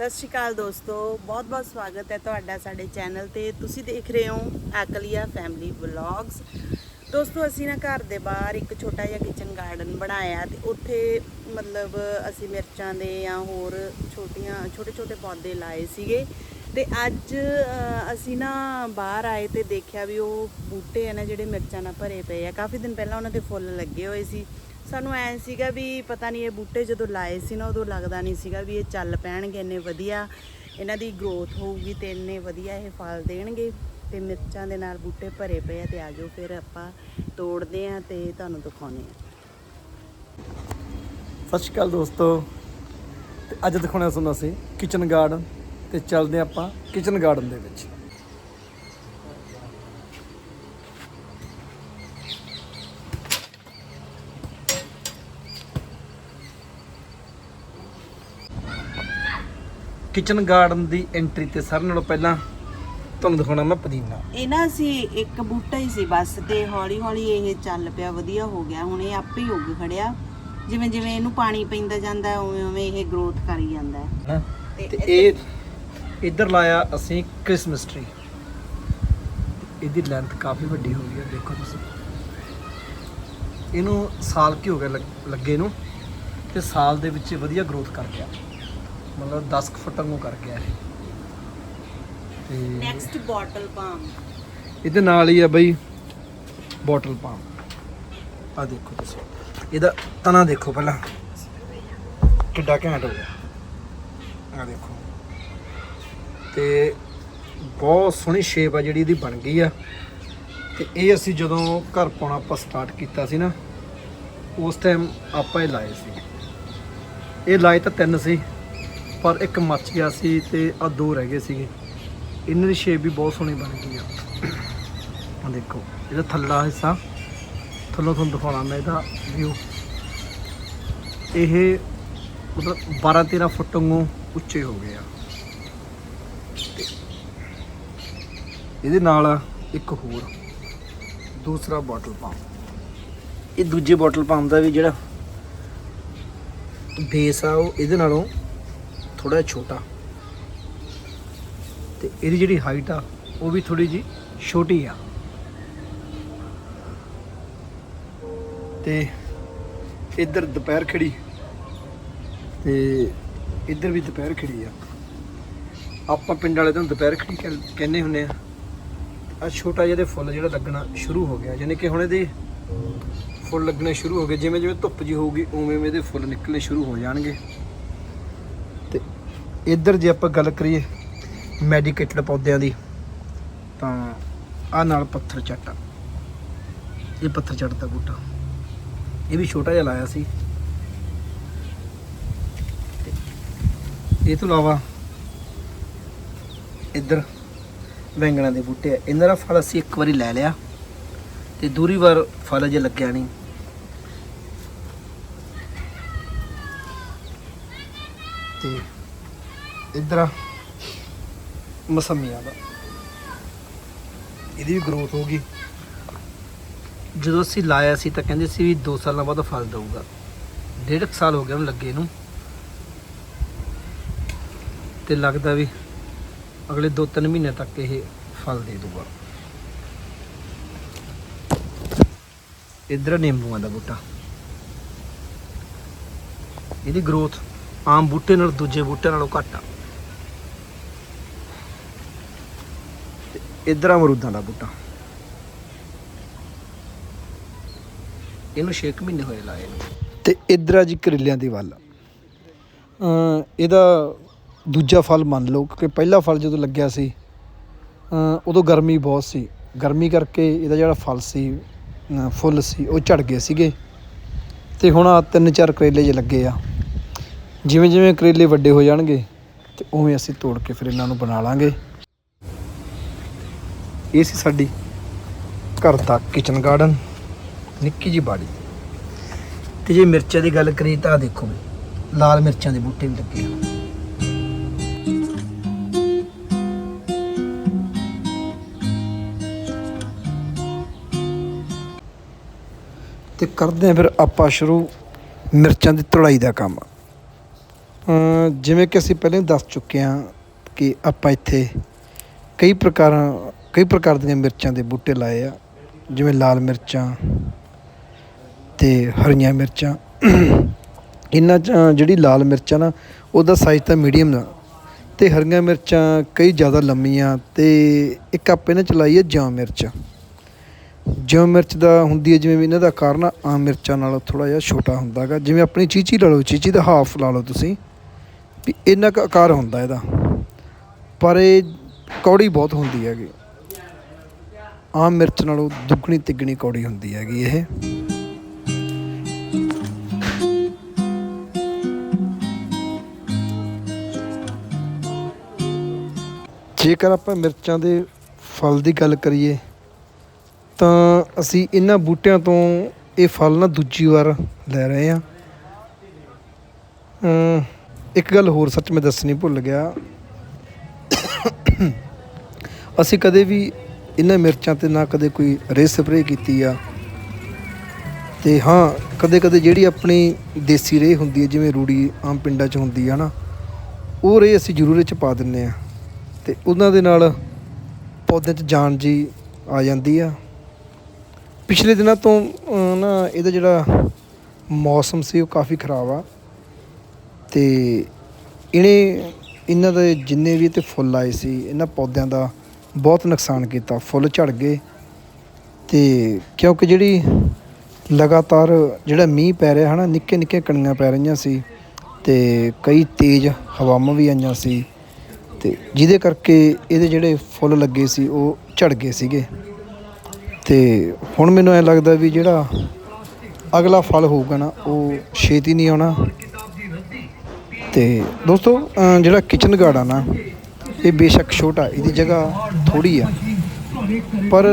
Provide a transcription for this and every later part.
ਸਤਿ ਸ਼੍ਰੀ ਅਕਾਲ ਦੋਸਤੋ ਬਹੁਤ-ਬਹੁਤ ਸਵਾਗਤ ਹੈ ਤੁਹਾਡਾ ਸਾਡੇ ਚੈਨਲ ਤੇ। ਤੁਸੀਂ ਦੇਖ ਰਹੇ ਹੋ ਐਕਲੀਆ ਫੈਮਿਲੀ ਵਲੌਗਸ। ਦੋਸਤੋ, ਅਸੀਂ ਨਾ ਘਰ ਦੇ ਬਾਹਰ ਇੱਕ ਛੋਟਾ ਜਿਹਾ ਕਿਚਨ ਗਾਰਡਨ ਬਣਾਇਆ ਤੇ ਉੱਥੇ ਮਤਲਬ ਅਸੀਂ ਮਿਰਚਾਂ ਦੇ ਜਾਂ ਹੋਰ ਛੋਟੀਆਂ ਛੋਟੇ-ਛੋਟੇ ਪੌਦੇ ਲਾਏ ਸੀਗੇ। ਤੇ ਅੱਜ ਅਸੀਂ ਨਾ ਬਾਹਰ ਆਏ ਤੇ ਦੇਖਿਆ ਵੀ ਉਹ ਬੂਟੇ ਆ ਨਾ ਜਿਹੜੇ ਮਿਰਚਾਂ ਨਾਲ ਭਰੇ ਪਏ ਆ। ਕਾਫੀ ਦਿਨ ਪਹਿਲਾਂ ਉਹਨਾਂ ਦੇ ਫੁੱਲ ਲੱਗੇ ਹੋਏ ਸੀ। ਸਾਨੂੰ ਐ ਸੀਗਾ ਵੀ ਪਤਾ ਨਹੀਂ ਇਹ ਬੂਟੇ ਜਦੋਂ ਲਾਏ ਸੀ ਨਾ ਉਦੋਂ ਲੱਗਦਾ ਨਹੀਂ ਸੀਗਾ ਵੀ ਇਹ ਚੱਲ ਪੈਣਗੇ, ਇੰਨੇ ਵਧੀਆ। ਇਹਨਾਂ ਦੀ ਗਰੋਥ ਹੋਊਗੀ ਤੇ ਇੰਨੇ ਵਧੀਆ ਇਹ ਫਲ ਦੇਣਗੇ ਤੇ ਮਿਰਚਾਂ ਦੇ ਨਾਲ ਬੂਟੇ ਭਰੇ ਪਏ ਆ ਤੇ ਆਜੋ ਫਿਰ ਆਪਾਂ ਤੋੜਦੇ ਆ ਤੇ ਤੁਹਾਨੂੰ ਦਿਖਾਉਨੇ ਆ। ਸਤਿ ਸ਼੍ਰੀ ਅਕਾਲ ਦੋਸਤੋ। ਤੇ ਅੱਜ ਦਿਖਾਉਣਾ ਤੁਹਾਨੂੰ ਅਸੀਂ ਕਿਚਨ ਗਾਰਡਨ ਤੇ ਚੱਲਦੇ ਹਾਂ ਆਪਾਂ ਕਿਚਨ ਗਾਰਡਨ ਦੇ ਵਿੱਚ। ਕਿਚਨ ਗਾਰਡਨ ਦੀ ਐਂਟਰੀ ਤੇ ਸਾਰਿਆਂ ਨਾਲੋਂ ਪਹਿਲਾਂ ਤੁਹਾਨੂੰ ਦਿਖਾਉਣਾ ਮੈਂ ਪੁਦੀਨਾ। ਇਹ ਨਾ ਅਸੀਂ ਇੱਕ ਬੂਟਾ ਹੀ ਸੀ ਬਸ ਤੇ ਹੌਲੀ ਹੌਲੀ ਇਹ ਚੱਲ ਪਿਆ ਵਧੀਆ ਹੋ ਗਿਆ। ਹੁਣ ਇਹ ਆਪੇ ਹੀ ਉੱਗ ਖੜਿਆ। ਜਿਵੇਂ ਜਿਵੇਂ ਇਹਨੂੰ ਪਾਣੀ ਪੈਂਦਾ ਜਾਂਦਾ ਉਵੇਂ ਉਵੇਂ ਇਹ ਗਰੋਥ ਕਰੀ ਜਾਂਦਾ। ਹੈ ਨਾ ਤੇ ਇਹ ਇੱਧਰ ਲਾਇਆ ਅਸੀਂ ਕ੍ਰਿਸਮਸ ਟ੍ਰੀ ਇਹਦੀ ਲੈਂਥ ਕਾਫੀ ਵੱਡੀ ਹੋ ਗਈ ਹੈ ਦੇਖੋ ਤੁਸੀਂ। ਇਹਨੂੰ ਸਾਲ ਕੀ ਹੋ ਗਿਆ ਲੱਗ- ਨੂੰ। ਤੇ ਸਾਲ ਦੇ ਵਿੱਚ ਵਧੀਆ ਗਰੋਥ ਕਰ ਗਿਆ। ਮਤਲਬ 10 ਕੁ ਫੁੱਟ ਨੂੰ ਕਰ ਗਿਆ ਇਹ। ਤੇ ਨੈਕਸਟ ਬੋਟਲ ਪਾਮ ਇਹਦੇ ਨਾਲ ਹੀ ਆ ਬਈ ਬੋਟਲ ਪਾਮ ਆ ਦੇਖੋ ਤੁਸੀਂ। ਇਹਦਾ ਤਣਾ ਦੇਖੋ ਪਹਿਲਾਂ। ਕਿੱਡਾ ਘੈਂਟ ਹੋ ਗਿਆ। ਆ ਦੇਖੋ। ਤੇ ਬਹੁਤ ਸੋਹਣੀ ਸ਼ੇਪ ਆ ਜਿਹੜੀ ਇਹਦੀ ਬਣ ਗਈ ਆ। ਤੇ ਇਹ ਅਸੀਂ ਜਦੋਂ ਘਰ ਪਾਉਣਾ ਆਪਾਂ ਸਟਾਰਟ ਕੀਤਾ ਸੀ ਨਾ ਉਸ ਟਾਈਮ ਆਪਾਂ ਇਹ ਲਾਏ ਸੀ। ਇਹ ਲਾਏ ਤਾਂ ਤਿੰਨ ਸੀ। ਪਰ ਇੱਕ ਮੱਚ ਗਿਆ ਸੀ ਤੇ ਆ ਦੋ ਰਹਿ ਗਏ ਸੀਗੇ। ਇਹਨਾਂ ਦੀ ਸ਼ੇਪ ਵੀ ਬਹੁਤ ਸੋਹਣੀ ਬਣ ਗਈ ਆ। ਆ ਦੇਖੋ, ਇਹਦਾ ਥੱਲਾ ਹਿੱਸਾ। ਥੱਲੋਂ ਤੁਹਾਨੂੰ ਦਿਖਾਉਣਾ ਮੈਂ ਇਹਦਾ ਵਿਊ ਇਹ ਮਤਲਬ 12 13 ਫੁੱਟ ਵਾਂਗੂ ਉੱਚੇ ਹੋ ਗਏ ਆ। ਇਹਦੇ ਨਾਲ ਇੱਕ ਹੋਰ, ਦੂਸਰਾ ਬੋਟਲ ਪੰਪ ਇਹ ਦੂਜੇ ਬੋਟਲ ਪੰਪ ਦਾ ਵੀ ਜਿਹੜਾ ਬੇਸ ਆ ਉਹ ਇਹਦੇ ਨਾਲੋਂ ਥੋੜਾ ਛੋਟਾ। ਤੇ ਇਹਦੀ ਜਿਹੜੀ ਹਾਈਟ ਆ, ਉਹ ਵੀ ਥੋੜੀ ਜੀ ਛੋਟੀ ਆ। ਤੇ ਇੱਧਰ ਦੁਪਹਿਰ ਖੜੀ। ਤੇ ਇੱਧਰ ਵੀ ਦੁਪਹਿਰ ਖੜੀ ਆ। ਆਪਾਂ ਪਿੰਡ ਵਾਲੇ ਤੋਂ ਦੁਪਹਿਰ ਖੜੀ ਕਹਿ- ਕਹਿੰਦੇ ਹੁੰਨੇ ਆ। ਆ ਛੋਟਾ ਜਿਹਾ ਤੇ ਫੁੱਲ ਜਿਹੜਾ ਲੱਗਣਾ ਸ਼ੁਰੂ ਹੋ ਗਿਆ। ਯਾਨੀ ਕਿ ਹੁਣ ਇਹਦੇ ਫੁੱਲ ਲੱਗਣੇ ਸ਼ੁਰੂ ਹੋ ਗਏ। ਜਿਵੇਂ ਜਿਵੇਂ ਧੁੱਪ ਜੀ ਹੋਊਗੀ ਉਵੇਂ ਉਵੇਂ ਇਹਦੇ ਫੁੱਲ ਨਿਕਲਣੇ ਸ਼ੁਰੂ ਹੋ ਜਾਣਗੇ। ਇੱਧਰ ਜੇ ਆਪਾਂ ਗੱਲ ਕਰੀਏ ਮੈਡੀਕੇਟਡ ਪੌਦਿਆਂ ਦੀ, ਤਾਂ ਆ ਨਾਲ ਪੱਥਰ ਚੱਟ ਇਹ ਪੱਥਰ ਚੱਟ ਦਾ ਬੂਟਾ। ਇਹ ਵੀ ਛੋਟਾ ਜਿਹਾ ਲਾਇਆ ਸੀ। ਇਹ ਤੋਂ ਇਲਾਵਾ ਇੱਧਰ ਵੈਂਗਣਾ ਦੇ ਬੂਟੇ ਆ। ਇਹਨਾਂ ਦਾ ਫਲ ਅਸੀਂ ਇੱਕ ਵਾਰੀ ਲੈ ਲਿਆ ਤੇ ਦੂਰੀ ਵਾਰ ਫਲ ਜੇ ਲੱਗਿਆ ਨਹੀਂ। ਇੱਧਰ ਆ। ਮਸਮੀਆਂ ਦਾ। ਇਹਦੀ ਵੀ ਗਰੋਥ ਹੋ ਗਈ ਜਦੋਂ ਅਸੀਂ ਲਾਇਆ ਸੀ ਤਾਂ ਕਹਿੰਦੇ ਸੀ ਵੀ 2 ਸਾਲਾਂ ਬਾਅਦ ਫਲ ਦਊਗਾ। ਡੇਢ ਸਾਲ ਹੋ ਗਿਆ ਉਹਨੂੰ ਲੱਗੇ ਨੂੰ। ਤੇ ਲੱਗਦਾ ਵੀ ਅਗਲੇ 2-3 ਮਹੀਨੇ ਤੱਕ ਇਹ ਫਲ ਦੇ ਦੂਗਾ ਇਧਰ ਨਿੰਬੂਆਂ ਦਾ ਬੂਟਾ। ਇਹਦੀ ਗਰੋਥ ਆਮ ਬੂਟੇ ਨਾਲ ਦੂਜੇ ਬੂਟੇ ਨਾਲੋਂ ਘੱਟ ਆ। ਇਧਰ ਅਮਰੂਦਾਂ ਦਾ ਬੂਟਾ। ਇਹਨੂੰ 6 ਮਹੀਨੇ ਹੋਏ ਲਾਏ ਨੂੰ। ਤੇ ਇਧਰ ਆ ਜੀ ਕਰੇਲਿਆਂ ਦੀ ਵੱਲ। ਇਹਦਾ ਦੂਜਾ ਫਲ ਮੰਨ ਲਓ ਕਿ ਪਹਿਲਾ ਫਲ ਜਦੋਂ ਲੱਗਿਆ ਸੀ ਉਦੋਂ ਗਰਮੀ ਬਹੁਤ ਸੀ। ਗਰਮੀ ਕਰਕੇ ਇਹਦਾ ਜਿਹੜਾ ਫਲ ਸੀ ਫੁੱਲ ਸੀ, ਉਹ ਝੜ ਗਏ ਸੀਗੇ। ਤੇ ਹੁਣ ਆ ਤਿੰਨ ਚਾਰ ਕਰੇਲੇ ਜੇ ਲੱਗੇ ਆ। ਜਿਵੇਂ ਜਿਵੇਂ ਕਰੇਲੇ ਵੱਡੇ ਹੋ ਜਾਣਗੇ, ਤੇ ਉਵੇਂ ਅਸੀਂ ਤੋੜ ਕੇ ਫਿਰ ਇਹਨਾਂ ਨੂੰ ਬਣਾ ਲਾਂਗੇ। ਇਹ ਸੀ ਸਾਡੀ ਘਰ ਦਾ ਕਿਚਨ ਗਾਰਡਨ ਨਿੱਕੀ ਜੀ ਬਾੜੀ। ਤੇ ਜੇ ਮਿਰਚਾਂ ਦੀ ਗੱਲ ਕਰੀ ਤਾਂ ਦੇਖੋ ਲਾਲ ਮਿਰਚਾਂ ਦੇ ਬੂਟੇ ਵੀ ਲੱਗੇ ਆ। ਤੇ ਕਰਦੇ ਆ ਫਿਰ ਆਪਾਂ ਸ਼ੁਰੂ ਮਿਰਚਾਂ ਦੀ ਤੁੜਾਈ ਦਾ ਕੰਮ। ਜਿਵੇਂ ਕਿ ਅਸੀਂ ਪਹਿਲਾਂ ਦੱਸ ਚੁੱਕੇ ਹਾਂ ਕਿ ਆਪਾਂ ਇੱਥੇ ਕਈ ਪ੍ਰਕਾਰਾਂ ਕਈ ਪ੍ਰਕਾਰ ਦੀਆਂ ਮਿਰਚਾਂ ਦੇ ਬੂਟੇ ਲਾਏ ਆ, ਜਿਵੇਂ ਲਾਲ ਮਿਰਚਾਂ ਅਤੇ ਹਰੀਆਂ ਮਿਰਚਾਂ। ਇਹਨਾਂ 'ਚ ਜਿਹੜੀ ਲਾਲ ਮਿਰਚਾਂ ਨਾ, ਉਹਦਾ ਸਾਈਜ਼ ਤਾਂ ਮੀਡੀਅਮ ਆ। ਅਤੇ ਹਰੀਆਂ ਮਿਰਚਾਂ ਕਈ ਜ਼ਿਆਦਾ ਲੰਮੀਆਂ ਅਤੇ ਇੱਕ ਆਪਾਂ ਇਹਨਾਂ ਚ ਲਾਈ ਹੈ ਜਾਂ ਮਿਰਚ। ਜਿਉਂ ਮਿਰਚ ਦਾ ਹੁੰਦੀ ਹੈ ਜਿਵੇਂ ਇਹਨਾਂ ਦਾ ਆਕਾਰ ਨਾ ਆਮ ਮਿਰਚਾਂ ਨਾਲੋਂ ਥੋੜ੍ਹਾ ਜਿਹਾ ਛੋਟਾ ਹੁੰਦਾ ਹੈਗਾ ਜਿਵੇਂ ਆਪਣੀ ਚੀਚੀ ਲਾ ਲਓ, ਚੀਚੀ ਦਾ ਹਾਫ ਲਾ ਲਓ ਤੁਸੀਂ, ਵੀ ਇੰਨਾ ਕੁ ਆਕਾਰ ਹੁੰਦਾ ਇਹਦਾ। ਪਰ ਇਹ ਕੌੜੀ ਬਹੁਤ ਹੁੰਦੀ ਹੈਗੀ। ਆਮ ਮਿਰਚ ਨਾਲੋਂ ਦੁੱਗਣੀ ਤਿੱਗਣੀ ਕੌੜੀ ਹੁੰਦੀ ਹੈਗੀ ਇਹ। ਜੇਕਰ ਆਪਾਂ ਮਿਰਚਾਂ ਦੇ ਫਲ ਦੀ ਗੱਲ ਕਰੀਏ, ਤਾਂ ਅਸੀਂ ਇਹਨਾਂ ਬੂਟਿਆਂ ਤੋਂ ਇਹ ਫਲ ਨਾ ਦੂਜੀ ਵਾਰ ਲੈ ਰਹੇ ਹਾਂ। ਇੱਕ ਗੱਲ ਹੋਰ ਸੱਚ ਮੈਂ ਦੱਸਣੀ ਭੁੱਲ ਗਿਆ। ਅਸੀਂ ਕਦੇ ਵੀ ਇਹਨਾਂ ਮਿਰਚਾਂ ਤੇ ਨਾ ਕਦੇ ਕੋਈ ਰੇ ਸਪਰੇਅ ਕੀਤੀ ਆ। ਤੇ ਹਾਂ ਕਦੇ ਕਦੇ ਜਿਹੜੀ ਆਪਣੀ ਦੇਸੀ ਰੇ ਹੁੰਦੀ ਹੈ, ਜਿਵੇਂ ਰੂੜੀ ਆਮ ਪਿੰਡਾਂ 'ਚ ਹੁੰਦੀ ਆ ਨਾ, ਉਹ ਰੇ ਅਸੀਂ ਜ਼ਰੂਰ ਇਹ 'ਚ ਪਾ ਦਿੰਨੇ ਆ। ਤੇ ਉਹਨਾਂ ਦੇ ਨਾਲ ਪੌਦਿਆਂ 'ਚ ਜਾਨ ਜੀ ਆ ਜਾਂਦੀ ਆ। ਪਿਛਲੇ ਦਿਨਾਂ ਤੋਂ ਨਾ ਇਹਦਾ ਜਿਹੜਾ ਮੌਸਮ ਸੀ, ਉਹ ਕਾਫੀ ਖਰਾਬ ਆ। ਤੇ ਇਹਨੇ, ਇਹਨਾਂ ਦੇ ਜਿੰਨੇ ਵੀ ਤੇ ਫੁੱਲ ਆਏ ਸੀ, ਇਹਨਾਂ ਪੌਦਿਆਂ ਦਾ ਬਹੁਤ ਨੁਕਸਾਨ ਕੀਤਾ, ਫੁੱਲ ਝੜ ਗਏ ਤੇ ਕਿਉਂਕਿ ਜਿਹੜੀ ਲਗਾਤਾਰ ਜਿਹੜਾ ਮੀਂਹ ਪੈ ਰਿਹਾ ਹਨਾ, ਨਿੱਕੇ ਨਿੱਕੇ ਕਣੀਆਂ ਪੈ ਰਹੀਆਂ ਸੀ ਤੇ ਕਈ ਤੇਜ਼ ਹਵਾਵਾਂ ਵੀ ਆਈਆਂ ਸੀ ਤੇ ਜਿਹਦੇ ਕਰਕੇ ਇਹਦੇ ਜਿਹੜੇ ਫੁੱਲ ਲੱਗੇ ਸੀ, ਉਹ ਝੜ ਗਏ ਸੀਗੇ। ਤੇ ਹੁਣ ਮੈਨੂੰ ਐ ਲੱਗਦਾ ਵੀ ਜਿਹੜਾ ਅਗਲਾ ਫਲ ਹੋਊਗਾ ਨਾ, ਉਹ ਛੇਤੀ ਨਹੀਂ ਆਉਣਾ। ਤੇ ਦੋਸਤੋ ਜਿਹੜਾ ਕਿਚਨ ਗਾਰਡਨ ਆ ਨਾ ਇਹ ਬੇਸ਼ੱਕ ਛੋਟਾ, ਇਹਦੀ ਜਗ੍ਹਾ ਥੋੜੀ ਆ। ਪਰ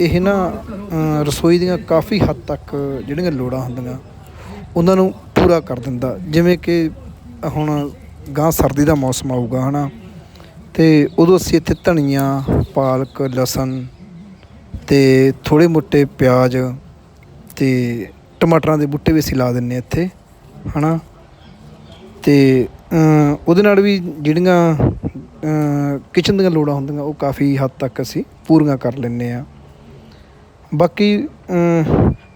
ਇਹ ਨਾ ਰਸੋਈ ਦੀਆਂ ਕਾਫੀ ਹੱਦ ਤੱਕ ਜਿਹੜੀਆਂ ਲੋੜਾਂ ਹੁੰਦੀਆਂ ਉਹਨਾਂ ਨੂੰ ਪੂਰਾ ਕਰ ਦਿੰਦਾ। ਜਿਵੇਂ ਕਿ ਹੁਣ ਗਾਂ ਸਰਦੀ ਦਾ ਮੌਸਮ ਆਊਗਾ ਹਨਾ? ਤੇ ਉਦੋਂ ਅਸੀਂ ਇੱਥੇ ਧਨੀਆ ਪਾਲਕ ਲਸਣ ਤੇ ਥੋੜੇ ਮੋਟੇ ਪਿਆਜ਼ ਤੇ ਟਮਾਟਰਾਂ ਦੇ ਬੂਟੇ ਵੀ ਅਸੀਂ ਲਾ ਦਿੰਨੇ ਇੱਥੇ ਹਨਾ? ਤੇ ਅਮ, ਉਹਦੇ ਨਾਲ ਵੀ ਜਿਹੜੀਆਂ ਕਿਚਨ ਦੀਆਂ ਲੋੜਾਂ ਹੁੰਦੀਆਂ, ਉਹ ਕਾਫੀ ਹੱਦ ਤੱਕ ਅਸੀਂ ਪੂਰੀਆਂ ਕਰ ਲੈਂਦੇ ਆ ਬਾਕੀ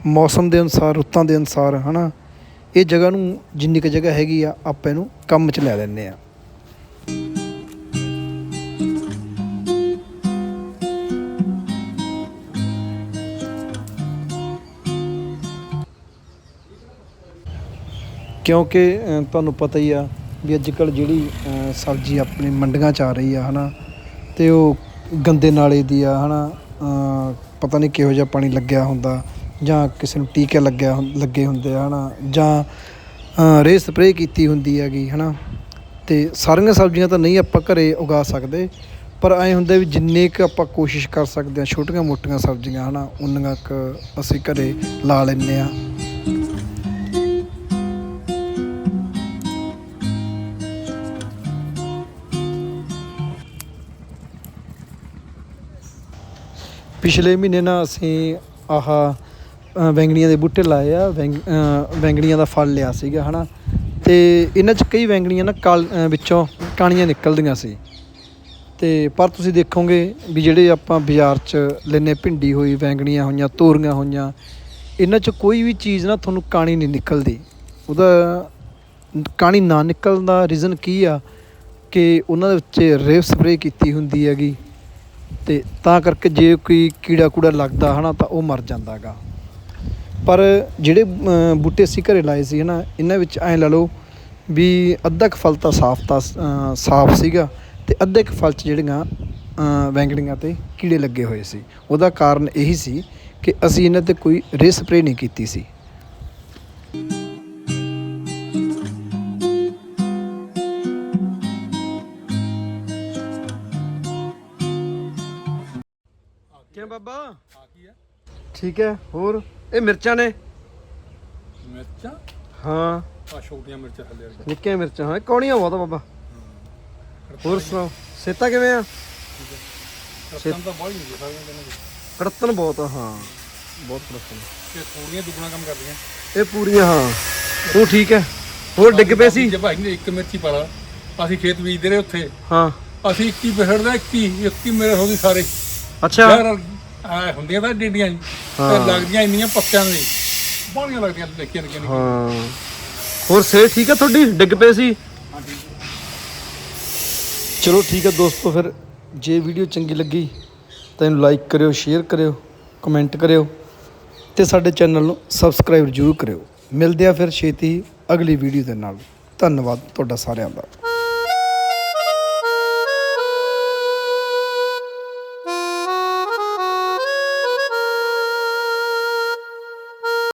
ਮੌਸਮ ਦੇ ਅਨੁਸਾਰ, ਰੁੱਤਾਂ ਦੇ ਅਨੁਸਾਰ, ਹਨਾ, ਇਹ ਜਗ੍ਹਾ ਨੂੰ ਜਿੰਨੀ ਕੁ ਜਗ੍ਹਾ ਹੈਗੀ ਆ, ਆਪਾਂ ਇਹਨੂੰ ਕੰਮ 'ਚ ਲੈ ਲੈਂਦੇ ਆ ਕਿਉਂਕਿ ਤੁਹਾਨੂੰ ਪਤਾ ਹੀ ਆ ਵੀ ਅੱਜ ਕੱਲ ਜਿਹੜੀ ਸਬਜ਼ੀ ਆਪਣੇ ਮੰਡੀਆਂ 'ਚ ਆ ਰਹੀ ਆ ਹਨਾ ਤੇ ਉਹ ਗੰਦੇ ਨਾਲੇ ਦੀ ਆ ਹਨਾ ਅ, ਪਤਾ ਨਹੀਂ ਕਿਹੋ ਜਿਹਾ ਪਾਣੀ ਲੱਗਿਆ ਹੁੰਦਾ ਜਾਂ ਕਿਸੇ ਨੂੰ ਟੀਕੇ ਲੱਗਿਆ ਹੁੰ- ਲੱਗੇ ਹੁੰਦੇ ਆ ਹਨਾ ਜਾਂ ਰੇ ਸਪਰੇਅ ਕੀਤੀ ਹੁੰਦੀ ਹੈਗੀ ਹਨਾ ਤੇ ਸਾਰੀਆਂ ਸਬਜ਼ੀਆਂ ਤਾਂ ਨਹੀਂ ਆਪਾਂ ਘਰੇ ਉਗਾ ਸਕਦੇ ਪਰ ਐਂ ਹੁੰਦਾ ਵੀ ਜਿੰਨੇ ਕੁ ਆਪਾਂ ਕੋਸ਼ਿਸ਼ ਕਰ ਸਕਦੇ ਆ ਛੋਟੀਆਂ ਮੋਟੀਆਂ ਸਬਜ਼ੀਆਂ ਹਨਾ ਉਨੀਆਂ ਕੁ ਅਸੀਂ ਘਰੇ ਲਾ ਲੈਂਦੇ ਆ। ਪਿਛਲੇ ਮਹੀਨੇ ਨਾ ਅਸੀਂ ਆਹ ਅ, ਵੈਂਗਣੀਆਂ ਦੇ ਬੂਟੇ ਲਾਏ ਆ ਵੈਂਗ ਵੈਂਗਣੀਆਂ ਦਾ ਫਲ ਲਿਆ ਸੀਗਾ ਹਨਾ। ਤੇ ਇਹਨਾਂ 'ਚ ਕਈ ਵੈਂਗਣੀਆਂ ਨਾ ਕਾਲ ਵਿੱਚੋਂ ਕਾਣੀਆਂ ਨਿਕਲਦੀਆਂ ਸੀ। ਤੇ ਪਰ ਤੁਸੀਂ ਦੇਖੋਗੇ ਵੀ ਜਿਹੜੇ ਆਪਾਂ ਬਾਜ਼ਾਰ 'ਚ ਲੈਨੇ ਭਿੰਡੀ ਹੋਈ ਵੈਂਗਣੀਆਂ ਹੋਈਆਂ ਤੋਰੀਆਂ ਹੋਈਆਂ ਇਹਨਾਂ 'ਚ ਕੋਈ ਵੀ ਚੀਜ਼ ਨਾ ਤੁਹਾਨੂੰ ਕਾਣੀ ਨਹੀਂ ਨਿਕਲਦੀ। ਉਹਦਾ ਕਾਣੀ ਨਾ ਨਿਕਲਣ ਦਾ ਰੀਜ਼ਨ ਕੀ ਆ? ਕਿ ਉਹਨਾਂ ਦੇ ਵਿੱਚ ਰੇਵ ਸਪਰੇਅ ਕੀਤੀ ਹੁੰਦੀ ਹੈਗੀ। ਤੇ ਤਾਂ ਕਰਕੇ ਜੇ ਕੋਈ ਕੀੜਾ ਕੂੜਾ ਲੱਗਦਾ ਹਨਾ ਤਾਂ ਉਹ ਮਰ ਜਾਂਦਾ ਹੈਗਾ ਪਰ ਜਿਹੜੇ ਬੂਟੇ ਅਸੀਂ ਘਰੇ ਲਾਏ ਸੀ ਹਨਾ, ਇਹਨਾਂ ਵਿੱਚ ਐਂ ਲਾ ਲਓ ਵੀ ਅੱਧਾ ਕੁ ਫਲ ਤਾਂ ਸਾਫ਼ ਤਾਂ ਸਾਫ਼ ਸੀਗਾ ਤੇ ਅੱਧੇ ਕੁ ਫਲ 'ਚ ਜਿਹੜੀਆਂ ਵੈਂਗੜੀਆਂ ਤੇ ਕੀੜੇ ਲੱਗੇ ਹੋਏ ਸੀ। ਉਹਦਾ ਕਾਰਨ ਇਹੀ ਸੀ ਕਿ ਅਸੀਂ ਇਹਨਾਂ ਤੇ ਕੋਈ ਰੇ ਸਪਰੇਅ ਨਹੀਂ ਕੀਤੀ ਸੀ। ਠੀਕ ਹੈ ਹੋਰ? ਇਹ ਮਿਰਚਾਂ ਨੇ। ਮਿਰਚਾਂ? ਹਾਂ। ਆ ਛੋਟੀਆਂ ਮਿਰਚਾਂ ਥੱਲੇ ਵਾਲੀਆਂ ਨਿੱਕੀਆਂ ਮਿਰਚਾਂ ਹਾਂ ਇਹ ਕੌਣੀਆਂ ਬਹੁਤ ਆ ਬਾਬਾ? ਹੋਰ ਸੁਣਾਓ ਸੇਤਾ ਕਿਵੇਂ ਆ? ਰਸਤਾਂ ਤਾਂ ਬਹੁਤ ਨਹੀਂ ਸਾਰੀਆਂ ਕਹਿੰਦੇ ਕੜਤਨ ਬਹੁਤ ਆ ਹਾਂ ਬਹੁਤ ਕੜਤਨ। ਕਿ ਥੋੜੀਆਂ ਦੁੱਗਣਾ ਕੰਮ ਕਰਦੀਆਂ। ਇਹ ਪੂਰੀਆਂ ਹਾਂ ਉਹ ਠੀਕ ਹੈ। ਹੋਰ ਡਿੱਗ ਪਏ ਸੀ? ਜੇ ਭਾਈ ਨੇ ਇੱਕ ਮਿਰਚੀ ਪਾਲਾ। ਅਸੀਂ ਖੇਤ ਬੀਜਦੇ ਰਹੇ ਉੱਥੇ। ਹਾਂ। ਅਸੀਂ 21 ਪਿਛੜ ਦਾ 21 21 ਮੇਰੇ ਹੋਦੀ ਸਾਰੇ। ਅੱਛਾ। ਯਾਰ ਆ ਹੁੰਦੀਆਂ ਤਾਂ ਡੇਡੀਆਂ ਜੀ। ਤੇ ਲੱਗਦੀਆਂ ਇੰਨੀਆਂ ਪੱਕਿਆਂ ਦੇ ਬੋਲੀਆਂ ਲੱਗਦੀਆਂ ਦੇਖੀਆਂ ਨਿੱਕੀਆਂ ਨਿੱਕੀਆਂ ਹਾਂ। ਹੋਰ ਸਿਹਤ ਠੀਕ ਆ ਤੁਹਾਡੀ? ਡਿੱਗ ਪਏ ਸੀ? ਹਾਂ ਠੀਕ। ਚਲੋ ਠੀਕ ਹੈ ਦੋਸਤੋ ਫਿਰ ਜੇ ਵੀਡੀਓ ਚੰਗੀ ਲੱਗੀ ਤਾਂ ਇਹਨੂੰ ਲਾਈਕ ਕਰਿਓ ਸ਼ੇਅਰ ਕਰਿਓ ਕਮੈਂਟ ਕਰਿਓ ਤੇ ਸਾਡੇ ਚੈਨਲ ਨੂੰ ਸਬਸਕ੍ਰਾਈਬ ਜ਼ਰੂਰ ਕਰਿਓ। ਮਿਲਦੇ ਆ ਫਿਰ ਛੇਤੀ ਹੀ ਅਗਲੀ ਵੀਡੀਓ ਦੇ ਨਾਲ। ਧੰਨਵਾਦ ਤੁਹਾਡਾ ਸਾਰਿਆਂ ਦਾ।